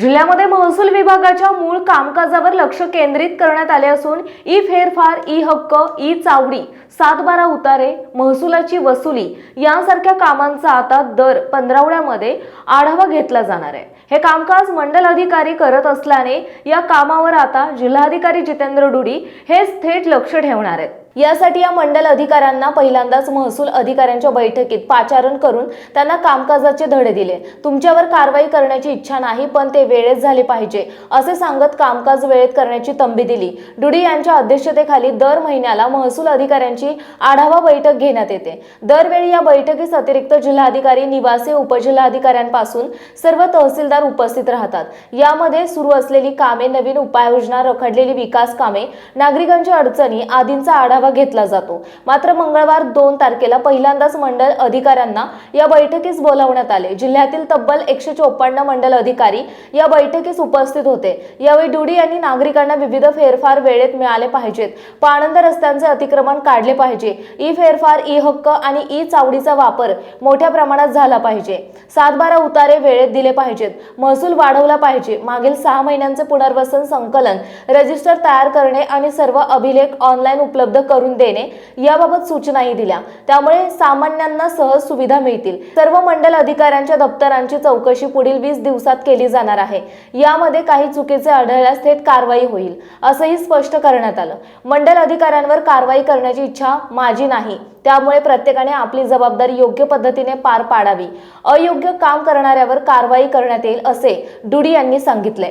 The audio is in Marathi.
जिल्ह्यामध्ये महसूल विभागाच्या मूळ कामकाजावर लक्ष केंद्रित करण्यात आले असून ई फेरफार ई हक्क ई चावडी सात बारा उतारे महसुलाची वसुली यांसारख्या कामांचा आता दर पंधरावड्यामध्ये आढावा घेतला जाणार आहे. हे कामकाज मंडल अधिकारी करत असल्याने या कामावर आता जिल्हाधिकारी जितेंद्र डुडी हेच थेट लक्ष ठेवणार आहेत. यासाठी या मंडल अधिकाऱ्यांना पहिल्यांदाच महसूल अधिकाऱ्यांच्या बैठकीत पाचारण करून त्यांना कामकाजाचे धडे दिले. तुमच्यावर कारवाई करण्याची इच्छा नाही पण ते वेळेत झाले पाहिजे असे सांगत कामकाज वेळेत करण्याची तंबी दिली. डुडी यांच्या अध्यक्षतेखाली दर महिन्याला महसूल अधिकाऱ्यांची आढावा बैठक घेण्यात येते. दरवेळी या बैठकीस अतिरिक्त जिल्हाधिकारी निवासी उपजिल्हाधिकाऱ्यांपासून सर्व तहसीलदार उपस्थित राहतात. यामध्ये सुरू असलेली कामे नवीन उपाययोजना रखडलेली विकास कामे नागरिकांच्या अडचणी आदींचा आढावा घेतला जातो. मात्र मंगळवार दोन तारखेला पहिल्यांदाच मंडळ अधिकाऱ्यांना या बैठकीस बोलावण्यात आले. जिल्ह्यातील तब्बल एकशे चोपन्न मंडल अधिकारी या बैठकीस उपस्थित होते. यावेळी डुडी यांनी नागरिकांना विविध फेरफार वेळेत मिळाले पाहिजेत. पाणंद रस्त्यांचे अतिक्रमण काढले पाहिजे. ई फेरफार ई हक्क आणि ई चावडीचा वापर मोठ्या प्रमाणात झाला पाहिजे. सात बारा उतारे वेळेत दिले पाहिजेत. महसूल वाढवला पाहिजे. मागील सहा महिन्यांचे पुनर्वसन संकलन रजिस्टर तयार करणे आणि सर्व अभिलेख ऑनलाईन उपलब्ध करून देणे याबाबत सूचनाही दिल्या. त्यामुळे सामान्यांना सहज सुविधा मिळतील. सर्व मंडल अधिकाऱ्यांच्या दप्तरांची चौकशी पुढील वीस दिवसात केली जाणार आहे. यामध्ये काही चुकीचे आढळल्यास थेट कारवाई होईल असंही स्पष्ट करण्यात आलं. मंडल अधिकाऱ्यांवर कारवाई करण्याची इच्छा माझी नाही. त्यामुळे प्रत्येकाने आपली जबाबदारी योग्य पद्धतीने पार पाडावी. अयोग्य काम करणाऱ्यावर कारवाई करण्यात येईल असे डुडी यांनी सांगितले.